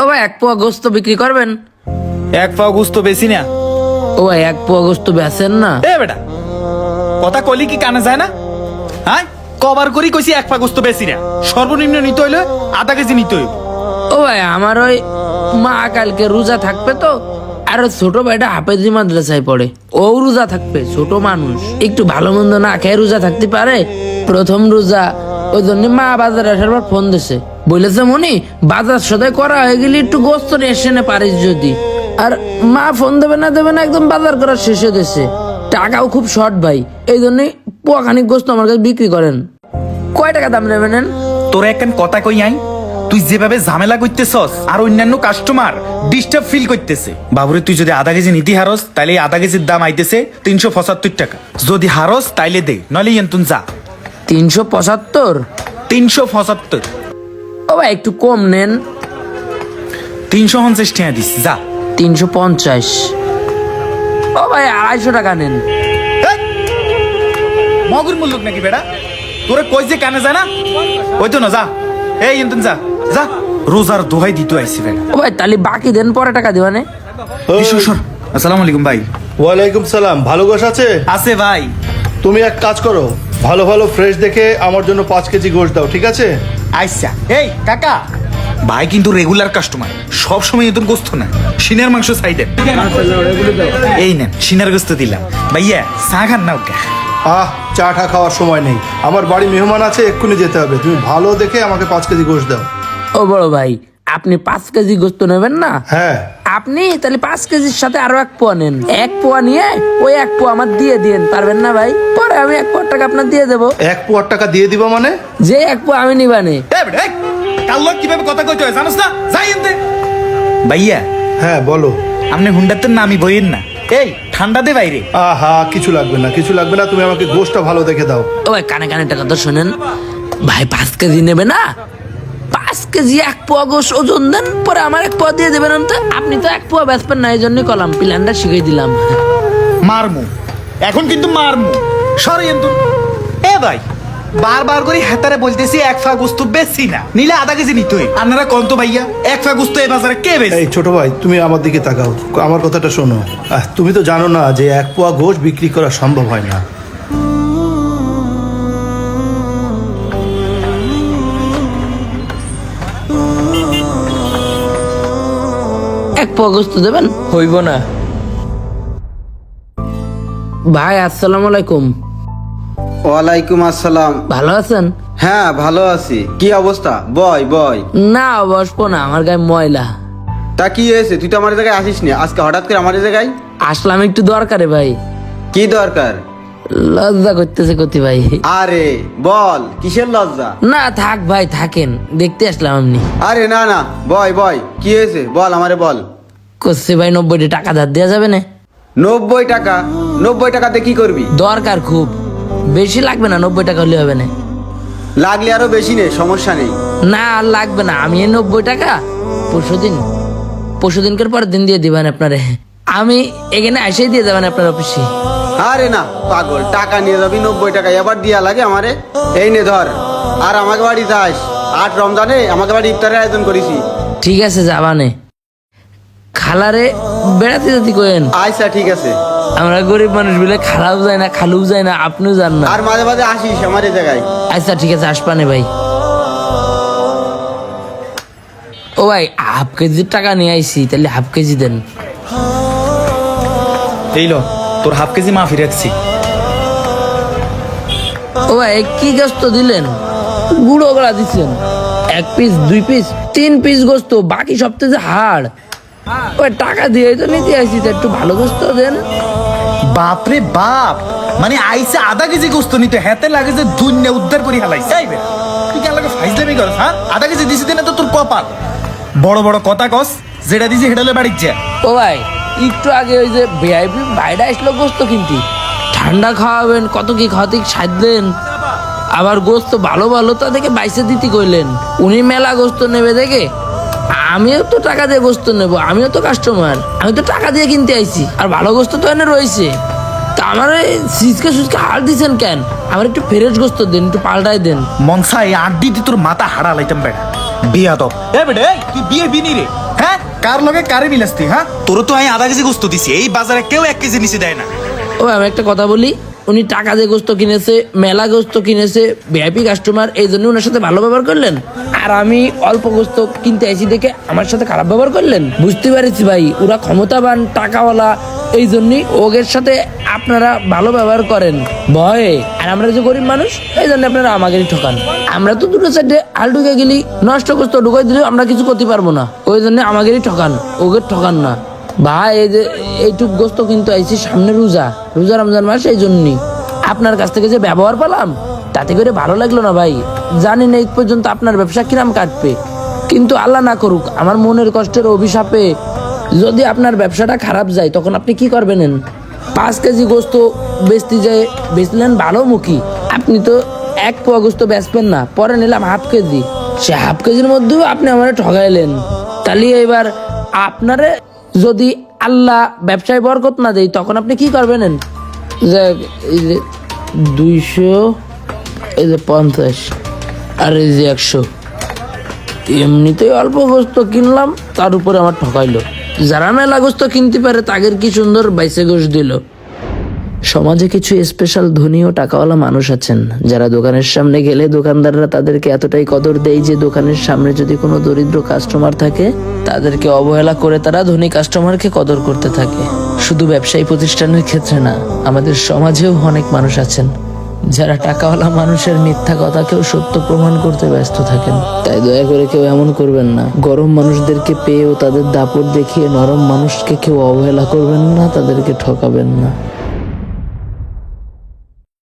ও ভাই এক পোয়া গোস্ত বিক্রি করবেন? এক পাও গুস্ত বেশি না। ও ভাই এক পোয়া গোস্ত বেচেন না? এ বেটা কথা কলি কি কানে যায় না? হ্যাঁ কবার করি কইছি এক পা গুস্ত বেশি না। সর্বনিম্ন নিতে হইলে আধা কেজি নিতে হইব। ও ভাই আমার ওই মা কালকে রোজা থাকবে তো আর ওই ছোট ভাইটা হাফেজি মাদ্রাসায় পড়ে। ও রোজা থাকবে ছোট মানুষ। একটু ভালো মন্দ না খেয়ে রোজা থাকতে পারে? প্রথম রোজা ওই জন্য মা বাজারে আসার পর ফোন দিছে। বলেছে মনি বাজার সদাই করা হয়ে গেলে একটু গোস্ত নিয়ে এসে নে পারিস যদি। আর মা ফোন দেবে না দেবে না একদম বাজার করা শেষে দিছে। টাকাও খুব শর্ট ভাই এই জন্যই পোয়াখানিক গোস্ত আমার কাছে বিক্রি করেন। কয় টাকা দাম নেবেন তোর একখান কথা কই আই, তুই যেভাবে ঝামেলা করতেছস আর অন্যান্য কাস্টমার ডিস্টার্ব ফিল করতেছে, বাবুরে তুই যদি আধা কেজি নিতে হারস, তাইলে আধা কেজির দাম আইতেছে তিনশো পঁচাত্তর টাকা। যদি হারস, তাইলে দে, নইলে এন্তুন যা। তিনশো পঁচাত্তর? তিনশো পঁচাত্তর। ও ভাই একটু কম নেন। তিনশো পঞ্চাশ টাকা দিস যা। তিনশো পঞ্চাশ। ও ভাই আড়াইশো টাকা নেন! মগুর মুল্লুক নাকি বেড়া তোরে কই যে কানে যায় না? ওই তো না যা। এই এন্তুন যা। যা রোজার দোহাই দিতে আইসি বেড়া ও ভাই তাহলে বাকি দেন পরে টাকা দিবানে বিশু সর আসসালামু আলাইকুম ভাই। ওয়ালাইকুম সালাম ভালো গোশ আছে? আছে ভাই। তুমি এক কাজ করো ভালো ভালো ফ্রেশ দেখে আমার জন্য পাঁচ কেজি গোশ দাও ঠিক আছে? আইসা। এই কাকা। ভাই কিন্তু রেগুলার কাস্টমার সব সময় এত গোস্ত না সিনার মাংস সাইডে এই নেন সিনার গোস্ত দিলাম। ভাইয়া চা খান না ওকে আহ চা টা খাওয়ার সময় নেই। আমার বাড়ি মেহমান আছে এক্ষুনি যেতে হবে। তুমি ভালো দেখে আমাকে পাঁচ কেজি গোশ দাও। ও বড় ভাই আপনি পাঁচ কেজি গোস্ত নেবেন না? হ্যাঁ। আপনি তাহলে পাঁচ কেজির সাথে আরও এক পোয়া নেন। এক পোয়া নিয়ে ওই এক পোয়া আমার দিয়ে দিন পারবেন না ভাই? পরে আমি এক পোয়া টাকা আপনার দিয়ে দেবো। এক পোয়ার টাকা দিয়ে দিবা মানে? যে এক পোয়া আমি নিবানে কাল লোক কীভাবে কথা কইতে হয় জানোস না? যাই এনতে। ভাইয়া। হ্যাঁ বলো। আপনি হুন্ডার তো নামি বইয়েন না। এই ঠান্ডা দে বাইরে। আহা কিছু লাগবে না কিছু লাগবে না তুমি আমাকে গোশটা ভালো দেখে দাও। ও ভাই কানে কানে টাকা তো শোনেন। ভাই পাঁচ কেজি নেবে না? পাঁচ কেজি এক পোয়া গোস ওজন দেন পরে আমার এক পোয়া দিয়ে দেবেন তো আপনি তো এক পোয়া বেচবেন না এই জন্যই কলাম প্ল্যানটা শিখিয়ে দিলাম। মারমু। এখন কিন্তু মারমু। সরি এন্তু এ ভাই বারবার করে হেতারে বলতেছি এক ফা গুস্তু বেশি না। নিলে আধা কেজি নিতে হয় আপনারা কোন তো ভাইয়া? এক ফা গুস্তু এ বাজারে কে বেশি এই ছোট ভাই তুমি আমার দিকে তাকাও। আমার কথাটা শোনো। আহ, তুমি তো জানো না যে এক পোয়া গোশ বিক্রি করা সম্ভব হয় না। এক পোয়া গোস্ত দেবেন? হইব না। ভাই আসসালামু আলাইকুম। ওয়ালাইকুম আসসালাম। ভালো আছেন? হ্যাঁ ভালো আছি। কি অবস্থা? বয় বয়। না বসবো না আমার গায়ে ময়লা। তা কি হয়েছে? তুই তো আমার জায়গায় আসিস নি আজকে হঠাৎ করে আমার জায়গায়? আসলাম একটু দরকারে ভাই। কি দরকার? লজ্জা করতেছে কতি ভাই। আরে বল কিসের লজ্জা? না থাক ভাই থাকেন। দেখতে আসলাম আপনি আরে না না বয় বয় কি হয়েছে? বল আমারে বল। করছে ভাই নব্বইটি টাকা ধার দেওয়া যাবে না। নব্বই টাকা? নব্বই টাকাতে কি করবি? দরকার খুব। বেশি লাগবে না নব্বই টাকা হলে হবে না। লাগলে আরও বেশি নেই সমস্যা নেই। না আর লাগবে না। আমি এই নব্বই টাকা পরশু দিন পরশু দিনকার পরের দিন দিয়ে দিবেন আপনারে। আমি এখানে এসেই দিয়ে যাবেন আপনার অফিসে। আরে না পাগল। টাকা নিয়ে যাবি নব্বই টাকা এবার দিয়া লাগে আমারে। এই নে ধর আর আমাকে বাড়ি যাস। আট রমজানে আমাকে বাড়ি ইফতারের আয়োজন করেছি। ঠিক আছে যাবানে খালারে বেড়াতে যেতে কোয়েন আচ্ছা ঠিক আছে। আমরা গরিব মানুষ বলে খালাও যায় না খালুও যায় না আপনিও যান না। আর মাঝে মাঝে আসিস আমার এই জায়গায়। আচ্ছা ঠিক আছে আসবানে ভাই। ও ভাই হাফ কেজির টাকা নিয়ে আইছি তাহলে হাফ কেজি দেন। এই লো তোর হাফ কেজি মাফি রাখছি। ও ভাই কি গোস্ত দিলেন? গুঁড়ো গলা দিচ্ছেন এক পিস দুই পিস তিন পিস গোস্ত বাকি সপ্তাহে যে হাড়। ওই টাকা দিয়ে তো নিতে আসি তো একটু ভালো গোস্ত দেন বাপরে বাপ মানে আইসে আধা কেজি গোস্ত নিতে হেতে লাগে যে দুনিয়া উদ্ধার করি হালাইছে। আইবে তুই কেন লাগে ফাইজলামি করছ হ্যাঁ? আধা কেজি দিছি দিনে তো তোর কপাল। বড় বড় কথা কস যেটা দিছি বাড়ির যা। ও ভাই একটু আগে ওই যে ভিআইপি বাইরে আসলো গোস্ত কিনতে। ঠান্ডা খাওয়াবেন কত কি খাওয়াতে সাজলেন আবার গোস্ত ভালো ভালো তা দেখে বাইসে দিতে কইলেন। উনি মেলা গোস্ত নেবে দেখে আমিও তো টাকা দিয়ে গোস্ত নেব আমিও তো কাস্টমার আমি তো টাকা দিয়ে কিনতে আইছি আর ভালো গোস্ত তো এনে রয়েছে। তা আমার সিজকে সুজকে হার দিছেন কেন? আমার একটু ফ্রেশ গোস্ত দেন একটু পাল্টাই দেন। মনসা এই আড্ডি দি তোর মাথা হারা লাইতাম বেড়া বিয়া তো এ বেড়ে তুই বিয়ে বিনি রে হ্যাঁ? কার লগে কারে মিলাস্তি হ্যাঁ? তোর তো আমি আধা কেজি গোস্ত দিছি এই বাজারে কেউ এক কেজি নিচে দেয় না। ও আমি একটা কথা বলি উনি টাকা দিয়ে গোস্ত কিনেছে, মেলা গোস্ত কিনেছে ভিআইপি কাস্টমার এই জন্য ওনার সাথে ভালো ব্যবহার করলেন? আর আমি অল্প গোস্ত কিনতে আইছি দেখে আমার সাথে খারাপ ব্যবহার করলেন? বুঝতে পারছি ভাই, ওরা ক্ষমতাবান, টাকাওয়ালা, এই জন্যই ওগের সাথে আপনারা ভালো ব্যবহার করেন। ভয়ে। আর আমরা যে গরিব মানুষ, এই জন্য আপনারা আমাদেরই ঠকান। আমরা তো দুটো সাইডে আল ঢুকে গেলি, নষ্ট গোস্ত ঢুকাই দিলেও আমরা কিছু করতে পারব না। ওই জন্য আমাদেরই ঠকান, ওকে ঠকান না। ভাই, এই যে এইটুক গোস্ত কিন্তু আইছি সামনে রোজা। রোজা রমজান মাস, এই জন্যই। আপনার কাছ থেকে যে ব্যবহার পেলাম, তাতে করে ভালো লাগল না ভাই। জানি না এই পর্যন্ত আপনার ব্যবসা কিরাম কাটবে। কিন্তু আল্লাহ না করুক, আমার মনের কষ্টের অভিশাপে যদি আপনার ব্যবসাটা খারাপ যায়, তখন আপনি কি করবেন? পাঁচ কেজি গোস্ত বেচতে যায় বেচলেন ভালো মুখী আপনি তো এক পোয়া গোস্ত বেচবেন না, পরে নিলাম হাফ কেজি। সে হাফ কেজির মধ্যেও আপনি আমার ঠগাইলেন। তাহলে এবার আপনারে যদি আল্লাহ ব্যবসায় বরকত না দেয় তখন আপনি কি করবেন? যাক, এই যে দুইশো এই যে পঞ্চাশ আর এই যে একশো। এমনিতেই অল্প গোস্ত কিনলাম তার উপরে আমার ঠকাইলো। যারা মেলা গোস্ত কিনতে পারে তাদের কি সুন্দর বাইসে গোশ দিল। সমাজে কিছু স্পেশাল ধনী ও টাকাওয়ালা মানুষ আছেন যারা দোকানের সামনে গেলে দোকানদাররা তাদেরকে এতটাই কদর দেয় যে দোকানের সামনে যদি কোনো দরিদ্র কাস্টমার থাকে তাদেরকে অবহেলা করে তারা ধনী কাস্টমারকে কদর করতে থাকে। শুধু ব্যবসায়ী প্রতিষ্ঠানের ক্ষেত্রে না, আমাদের সমাজেও অনেক মানুষ আছেন, যারা টাকাওয়ালা মানুষের মিথ্যা কথাকেও সত্য প্রমাণ করতে ব্যস্ত থাকেন। তাই দয়া করে কেউ এমন করবেন না। গরম মানুষদেরকে পেয়েও তাদের দাপট দেখিয়ে নরম মানুষকে কেউ অবহেলা করবেন না, তাদেরকে ঠকাবেন না।